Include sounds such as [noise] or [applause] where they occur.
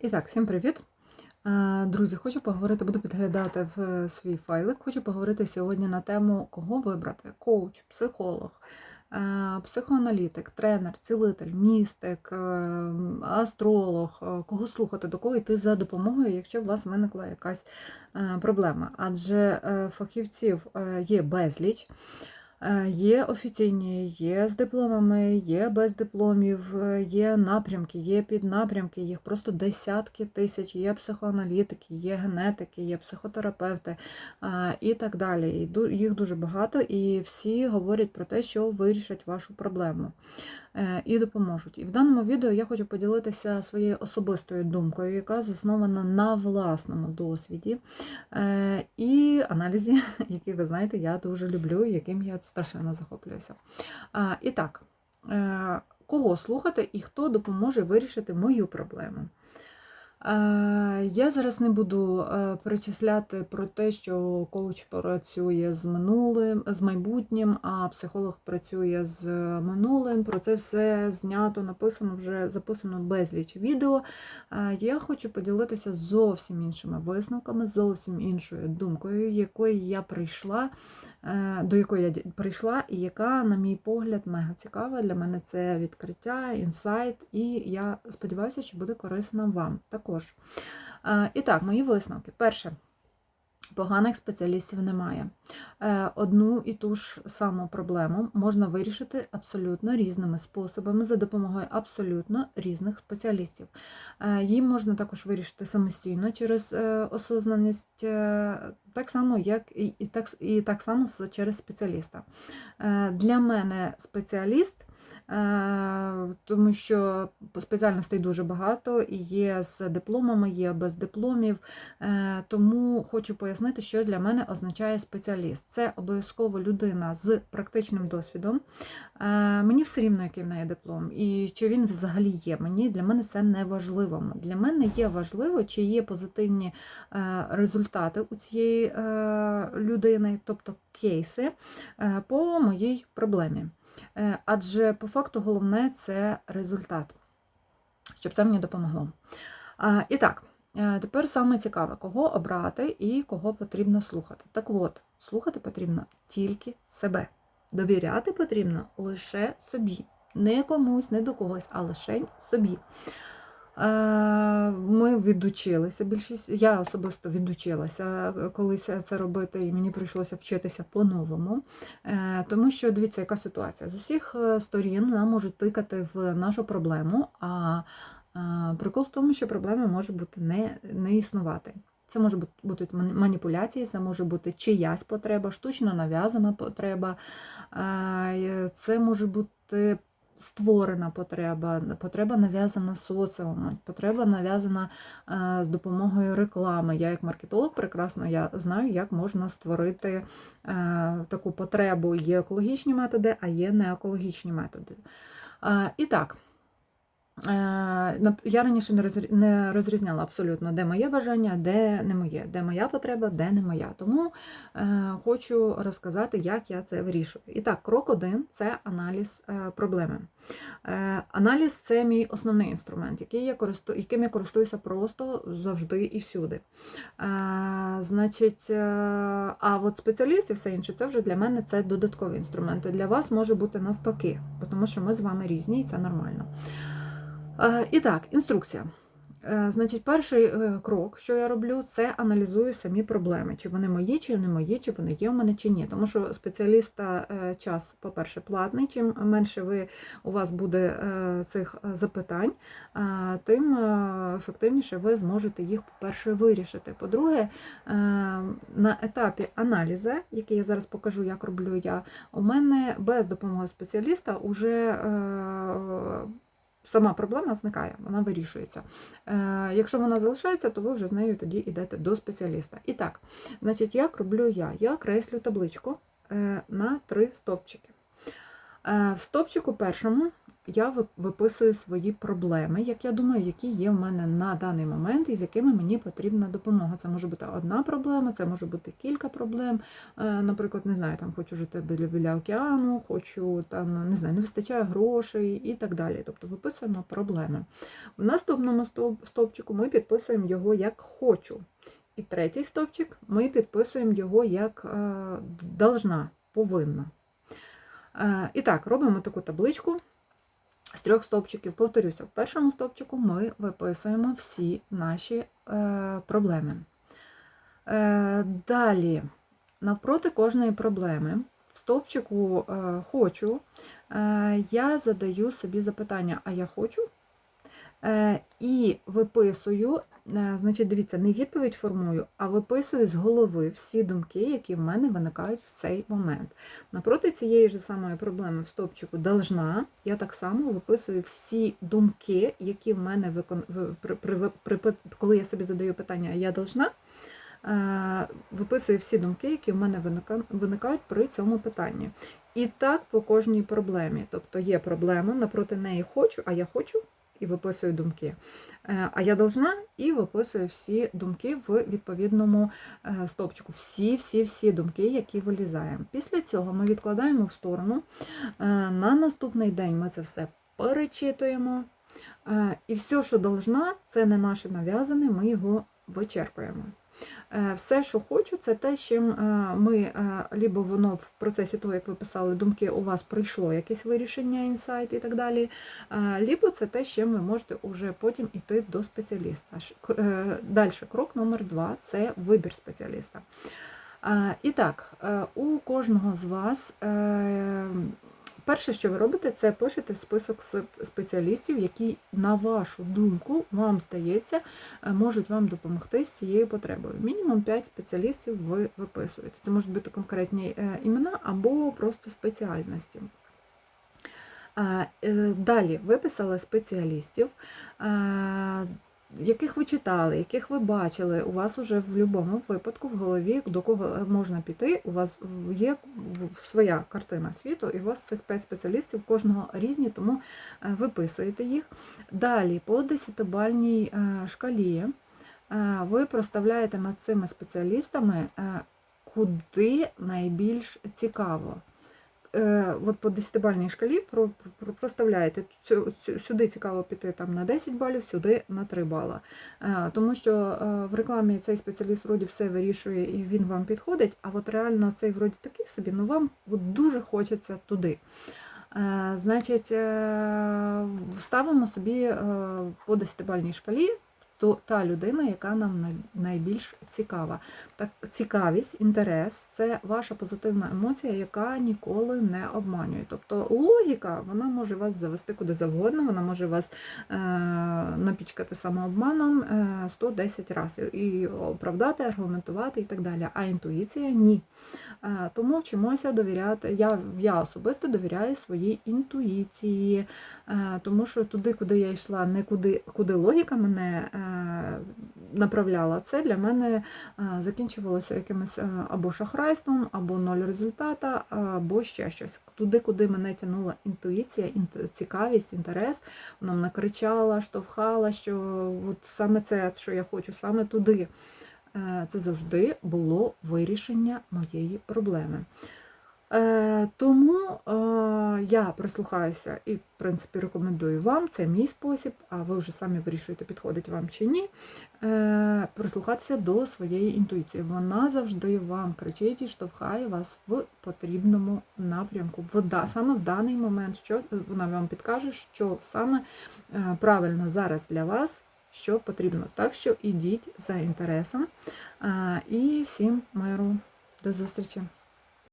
І так, всім привіт. Друзі, хочу поговорити, буду підглядати в е, свій файлик. Хочу поговорити сьогодні на тему, кого вибрати: коуч, психолог, е, психоаналітик, тренер, цілитель, містик, е, астролог, кого слухати, до кого йти за допомогою, якщо у вас виникла якась проблема. Адже фахівців є безліч. Е, Є офіційні, є з дипломами, є без дипломів, е, є напрямки, є піднапрямки, їх просто десятки тисяч, є психоаналітики, є генетики, є психотерапевти е, і так далі. Їх дуже багато, і всі говорять про те, що вирішать вашу проблему і допоможуть. І в даному відео я хочу поділитися своєю особистою думкою, яка заснована на власному досвіді е, і аналізі, [laughs] які, ви знаєте, я дуже люблю, і яким я страшенно захоплююся. І так, е, кого слухати і хто допоможе вирішити мою проблему? Е, Я зараз не буду е, перечисляти про те, що коуч працює з минулим, з майбутнім, а психолог працює з минулим. Про це все знято, написано, вже записано безліч відео. Е, Я хочу поділитися зовсім іншими висновками, зовсім іншою думкою, якої я прийшла, до якої я прийшла, і яка, на мій погляд, мега цікава. Для мене це відкриття, інсайт, і я сподіваюся, що буде корисна вам також. Е, І так, мої висновки. Перше. Поганих спеціалістів немає. Е, Одну і ту ж саму проблему можна вирішити абсолютно різними способами за допомогою абсолютно різних спеціалістів. Е, Її можна також вирішити самостійно через осознаність, так само, як і, і, так, і так само через спеціаліста. Е, Для мене спеціаліст, е, тому що спеціальностей дуже багато, і є з дипломами, є без дипломів. Е, Тому хочу пояснити, що для мене означає спеціаліст. Це обов'язково людина з практичним досвідом. Мені все рівно, який в неї диплом, і чи він взагалі є. Мені для мене це не важливо. Для мене є важливо, чи є позитивні результати у цієї е, людини, тобто кейси е, по моїй проблемі. Е, Адже по факту головне це результат, щоб це мені допомогло. І так, тепер саме цікаве, кого обрати і кого потрібно слухати. Так от, слухати потрібно тільки себе. Довіряти потрібно лише собі. Не комусь, не до когось, а лише собі. Е, Ми відучилися більшість. Я особисто відучилася е, колись це робити, і мені прийшлося вчитися по-новому. Е, Тому що дивіться, яка ситуація. З усіх сторін нам можуть тикати в нашу проблему, а прикол в тому, що проблема може бути не, не існувати. Це може бути маніпуляції, це може бути чиясь потреба, штучно нав'язана потреба, це може бути створена потреба, потреба нав'язана соціумом, потреба нав'язана е, з допомогою реклами. Я як маркетолог прекрасно я знаю, як можна створити е, таку потребу. Є екологічні методи, а є неекологічні методи. Е, І так. Е, Я раніше не розрізняла абсолютно, де моє бажання, де не моє, де моя потреба, де не моя. Тому е, хочу розказати, як я це вирішую. І так, крок один це аналіз е, проблеми. Аналіз це мій основний інструмент, який я користу, яким я користуюся просто завжди і всюди. Значить, а от спеціаліст і все інше, це вже для мене це додаткові інструменти. Для вас може бути навпаки, тому що ми з вами різні, і це нормально. Е, І так, інструкція. Е, Значить, перший е, крок, що я роблю, це аналізую самі проблеми, чи вони мої, чи не мої, чи вони є в мене, чи ні. Тому що спеціаліста час, по-перше, платний. Чим менше ви у вас буде цих запитань, тим ефективніше ви зможете їх, по-перше, вирішити. По-друге, на етапі аналізу, який я зараз покажу, як роблю я, у мене без допомоги спеціаліста вже сама проблема зникає, вона вирішується. Е, Якщо вона залишається, то ви вже з нею тоді йдете до спеціаліста. І так, значить, як роблю я? Я креслю табличку е, на три стовпчики. Е, В стовпчику першому я виписую свої проблеми, як я думаю, які є в мене на даний момент і з якими мені потрібна допомога. Це може бути одна проблема, це може бути кілька проблем. Е, Наприклад, не знаю, там хочу жити біля, біля океану, хочу там не знаю, не вистачає грошей і так далі. Тобто виписуємо проблеми. В наступному стовпчику ми підписуємо його як хочу. І третій стовпчик ми підписуємо його як е, должна, повинна. Е, І так, робимо таку табличку з трьох стовпчиків. Повторюся, в першому стовпчику ми виписуємо всі наші е, проблеми. Е, Далі, навпроти кожної проблеми, в стовпчику е, хочу, е, я задаю собі запитання, а я хочу? Е, І виписую, е, значить, дивіться, не відповідь формую, а виписую з голови всі думки, які в мене виникають в цей момент. Напроти цієї ж самої проблеми в стопчику должна, я так само виписую всі думки, які в мене викон... при... При... При... коли я собі задаю питання, я должна, е, виписую всі думки, які в мене виникають при цьому питанні. І так по кожній проблемі. Тобто є проблема, напроти неї хочу, а я хочу, і виписую думки. Е, А я должна і виписую всі думки в відповідному е, стовпчику. Всі, всі, всі думки, які вилізаємо. Після цього ми відкладаємо в сторону. Е, На наступний день ми це все перечитуємо. Е, І все, що должна, це не наше нав'язане, ми його вичерпуємо. Е, Все, що хочу, це те, чим е, ми, лібо воно в процесі того, як ви писали думки, у вас прийшло якесь вирішення, інсайт і так далі. Лібо це те, з чим ви можете вже потім йти до спеціаліста. Далі, крок номер два це вибір спеціаліста. І так, у кожного з вас перше, що ви робите, це пишете список спеціалістів, які, на вашу думку, вам здається, е, можуть вам допомогти з цією потребою. Мінімум 5 спеціалістів ви виписуєте. Це можуть бути конкретні е, імена або просто спеціальності. Е, Далі виписали спеціалістів, яких ви читали, яких ви бачили. У вас уже в будь-якому випадку в голові, до кого можна піти, у вас є своя картина світу, і у вас цих 5 спеціалістів, кожного різні, тому е, виписуєте їх. Далі по 10-бальній е, шкалі е, ви проставляєте над цими спеціалістами, куди найбільш цікаво. Е, От по 10-бальній шкалі про- про- проставляєте сюди цікаво піти там на 10 балів, сюди на 3 бала. Е, Тому що е, в рекламі цей спеціаліст вроді все вирішує і він вам підходить, а от реально цей вроді такий собі, ну вам от дуже хочеться туди. Значить, ставимо собі по 10-бальній шкалі то та людина, яка нам найбільш цікава. Так, цікавість, інтерес це ваша позитивна емоція, яка ніколи не обманює. Тобто логіка вона може вас завести куди завгодно, вона може вас е, напічкати самообманом е, 110 разів і оправдати, аргументувати і так далі. А інтуїція ні. Е, Тому вчимося довіряти. Я, я особисто довіряю своїй інтуїції, е, тому що туди, куди я йшла, не куди, куди логіка мене е, направляла, це для мене е, закінчувалося якимось е, або шахрайством, або ноль результата, або ще щось. Туди, куди мене тягнула інтуїція, цікавість, інтерес, вона мене кричала, штовхала, що от саме це, що я хочу, саме туди. Е, Це завжди було вирішення моєї проблеми. Е, Тому е, я прислухаюся і, в принципі, рекомендую вам. Це мій спосіб, а ви вже самі вирішуєте, підходить вам чи ні. Е, Прислухатися до своєї інтуїції. Вона завжди вам кричить і штовхає вас в потрібному напрямку. В, да- саме в даний момент, що вона вам підкаже, що саме правильно зараз для вас. Що потрібно. Так що ідіть за інтересом. І всім миру. До зустрічі!